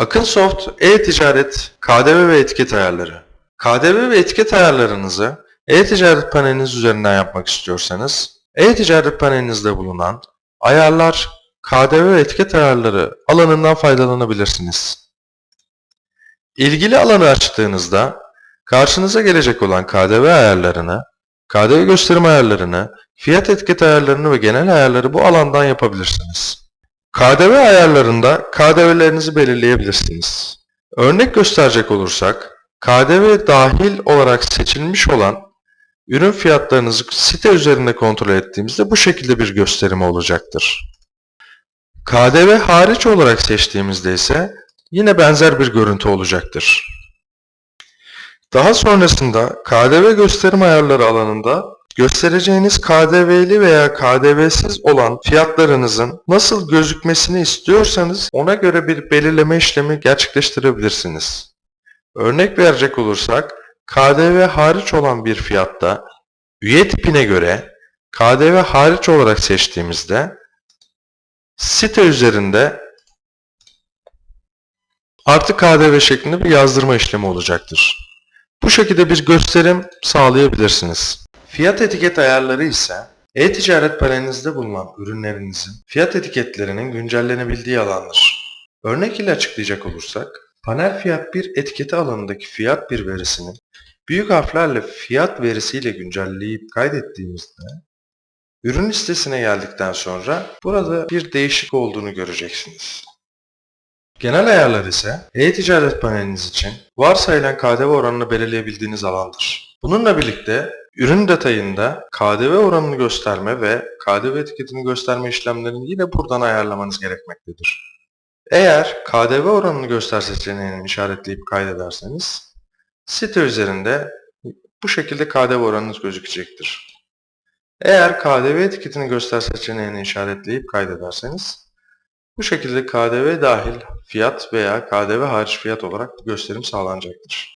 Akınsoft e-ticaret, KDV ve etiket ayarları. KDV ve etiket ayarlarınızı e-ticaret paneliniz üzerinden yapmak istiyorsanız, e-ticaret panelinizde bulunan ayarlar, KDV ve etiket ayarları alanından faydalanabilirsiniz. İlgili alanı açtığınızda karşınıza gelecek olan KDV ayarlarını, KDV gösterim ayarlarını, fiyat etiket ayarlarını ve genel ayarları bu alandan yapabilirsiniz. KDV ayarlarında KDV'lerinizi belirleyebilirsiniz. Örnek gösterecek olursak, KDV dahil olarak seçilmiş olan ürün fiyatlarınızı site üzerinde kontrol ettiğimizde bu şekilde bir gösterimi olacaktır. KDV hariç olarak seçtiğimizde ise yine benzer bir görüntü olacaktır. Daha sonrasında KDV gösterim ayarları alanında göstereceğiniz KDV'li veya KDV'siz olan fiyatlarınızın nasıl gözükmesini istiyorsanız ona göre bir belirleme işlemi gerçekleştirebilirsiniz. Örnek verecek olursak KDV hariç olan bir fiyatta üye tipine göre KDV hariç olarak seçtiğimizde site üzerinde artı KDV şeklinde bir yazdırma işlemi olacaktır. Bu şekilde bir gösterim sağlayabilirsiniz. Fiyat etiket ayarları ise e-ticaret panelinizde bulunan ürünlerinizin fiyat etiketlerinin güncellenebildiği alandır. Örnek ile açıklayacak olursak, panel fiyat 1 etiketi alanındaki fiyat 1 verisini büyük harflerle fiyat verisiyle güncelleyip kaydettiğimizde ürün listesine geldikten sonra burada bir değişik olduğunu göreceksiniz. Genel ayarlar ise e-ticaret paneliniz için varsayılan KDV oranını belirleyebildiğiniz alandır. Bununla birlikte ürün detayında KDV oranını gösterme ve KDV etiketini gösterme işlemlerini yine buradan ayarlamanız gerekmektedir. Eğer KDV oranını göster seçeneğini işaretleyip kaydederseniz site üzerinde bu şekilde KDV oranınız gözükecektir. Eğer KDV etiketini göster seçeneğini işaretleyip kaydederseniz bu şekilde KDV dahil fiyat veya KDV hariç fiyat olarak gösterim sağlanacaktır.